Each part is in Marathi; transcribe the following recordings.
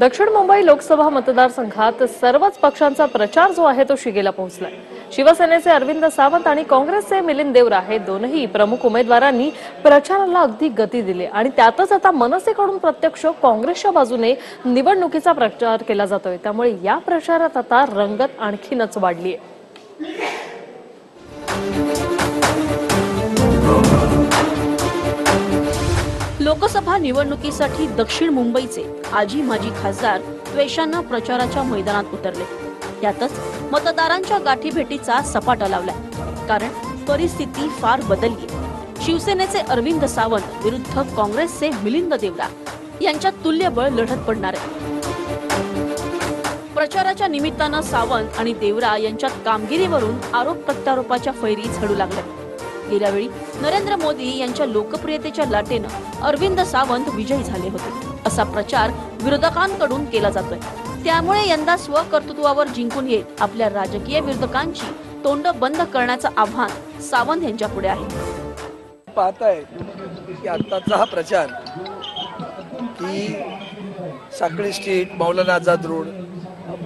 दक्षिण मुंबई लोकसभा मतदारसंघात सर्वच पक्षांचा प्रचार जो आहे तो शिगेला पोहोचलाय. शिवसेनेचे अरविंद सावंत आणि काँग्रेसचे मिलिंद देवरा हे दोनही प्रमुख उमेदवारांनी प्रचाराला अगदी गती दिली आणि त्यातच आता मनसेकडून प्रत्यक्ष काँग्रेसच्या बाजूने निवडणुकीचा प्रचार केला जातोय. त्यामुळे या प्रचारात आता रंगत आणखीनच वाढली आहे लोकसभा निवडणुकीसाठी दक्षिण मुंबईचे आजी माजी खासदार द्वेषानं प्रचाराच्या मैदानात उतरले. यातच मतदारांच्या गाठीभेटीचा सपाटा लावलाय कारण परिस्थिती फार बदलली. शिवसेनेचे अरविंद सावंत विरुद्ध काँग्रेसचे मिलिंद देवरा यांच्यात तुल्यबळ लढत पडणार आहे. प्रचाराच्या निमित्तानं सावंत आणि देवरा यांच्यात कामगिरीवरून आरोप प्रत्यारोपाच्या फैरी झडू लागल्या गेल्यावेळी नरेंद्र मोदी यांच्या लोकप्रियतेच्या लाटेनं अरविंद सावंत विजयी झाले होते. असा प्रचार विरोधकांकडून केला जातोय. त्यामुळे यंदा स्वकर्तृत्वावर जिंकून येत आपल्या राजकीय विरोधकांची तोंड बंद करण्याचं आव्हान सावंत यांच्या पुढे आहे. पाहताय की आत्ताचा हा प्रचार की साखळी स्ट्रीट मौलाना आझाद रोड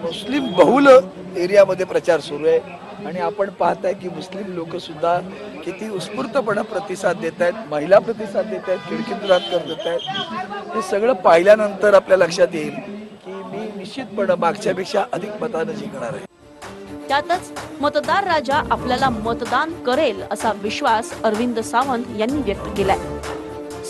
मुस्लिम बहुल एरियामध्ये प्रचार सुरू आहे. आणि आपण पाहताय की मुस्लिम लोक सुद्धा किती उत्स्फूर्तपणे प्रतिसाद देत आहेत महिला प्रतिसाद देत आहेत खिडकीत कर देत आहेत हे सगळं पाहिल्यानंतर आपल्या लक्षात येईल की मी निश्चितपणे मागच्यापेक्षा अधिक मतानं जिंकणार आहे. त्यातच मतदार राजा आपल्याला मतदान करेल असा विश्वास अरविंद सावंत यांनी व्यक्त केलाय.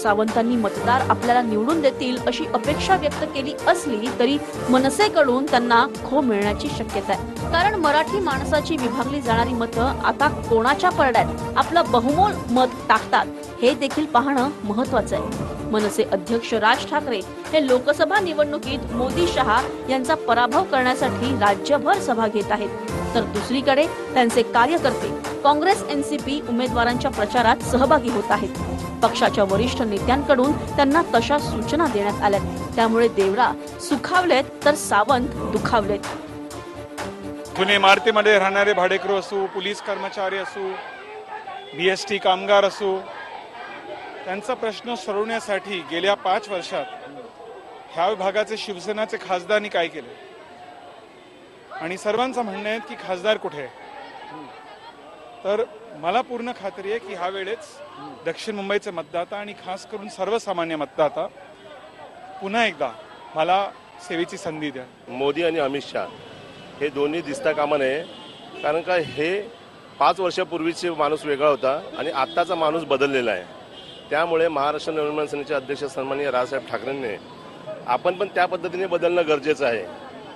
सावंतांनी मतदार आपल्याला निवडून देतील अशी अपेक्षा व्यक्त केली असली तरी मनसेकडून त्यांना खो मिळण्याची शक्यता आहे. कारण मराठी माणसाची विभागली जाणारी मतं आता कोणाच्या परड्यात? आपलं बहुमोल मत टाकतात. हे देखील पाहणं महत्वाचं आहे. मनसे अध्यक्ष राज ठाकरे हे लोकसभा निवडणुकीत मोदी शहा यांचा पराभव करण्यासाठी राज्यभर सभा घेत आहेत. तर दुसरीकडे त्यांचे कार्यकर्ते काँग्रेस एनसीपी उमेदवारांच्या प्रचारात सहभागी होत आहेत. पक्षाच्या वरिष्ठ नेत्यांकडून त्यांना तशा सूचना देण्यात आल्या त्यामुळे देवरा सुखावलेत तर सावंत दुखावलेत. जुने इमारतीमध्ये राहणारे भाडेकरू असो पोलीस कर्मचारी असो बी एस टी कामगार असो त्यांचा प्रश्न सोडवण्यासाठी गेल्या पाच वर्षात ह्या विभागाचे शिवसेनाचे खासदारांनी काय केले? आणि सर्वांचं म्हणणं आहे की खासदार कुठे आहे? तर मला पूर्ण खात्री आहे की ह्या वेळेस दक्षिण मुंबईचे मतदाता आणि खास करून सर्वसामान्य मतदाता पुन्हा एकदा मला सेवेची संधी द्या. मोदी आणि अमित शहा हे दोन्ही दिसता कामा नये कारण का हे पाच वर्षापूर्वीचे माणूस वेगळा होता आणि आत्ताचा माणूस बदललेला आहे. त्यामुळे महाराष्ट्र नवनिर्माण सेनेचे अध्यक्ष सन्माननीय राजसाहेब ठाकरेंनी आपण पण त्या पद्धतीने बदलणं गरजेचं आहे.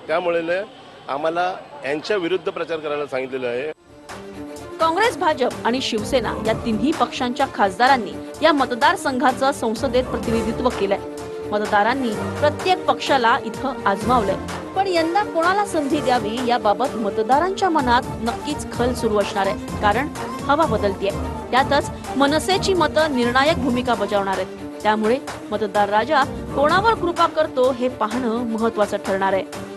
त्यामुळे आम्हाला यांच्या विरुद्ध प्रचार करायला सांगितलेलं आहे. काँग्रेस भाजप आणि शिवसेना या तिन्ही पक्षांच्या खासदारांनी या मतदारसंघाचं संसदेत प्रतिनिधित्व केलंय. मतदारांनी प्रत्येक पक्षाला इथं आजमावलंय. पण यंदा कोणाला संधी द्यावी याबाबत मतदारांच्या मनात नक्कीच खल सुरू असणार आहे. कारण हवा बदलतीये. त्यातच मनसेची मतं निर्णायक भूमिका बजावणार आहेत. त्यामुळे मतदार राजा कोणावर कृपा करतो हे पाहणं महत्वाचं ठरणार आहे.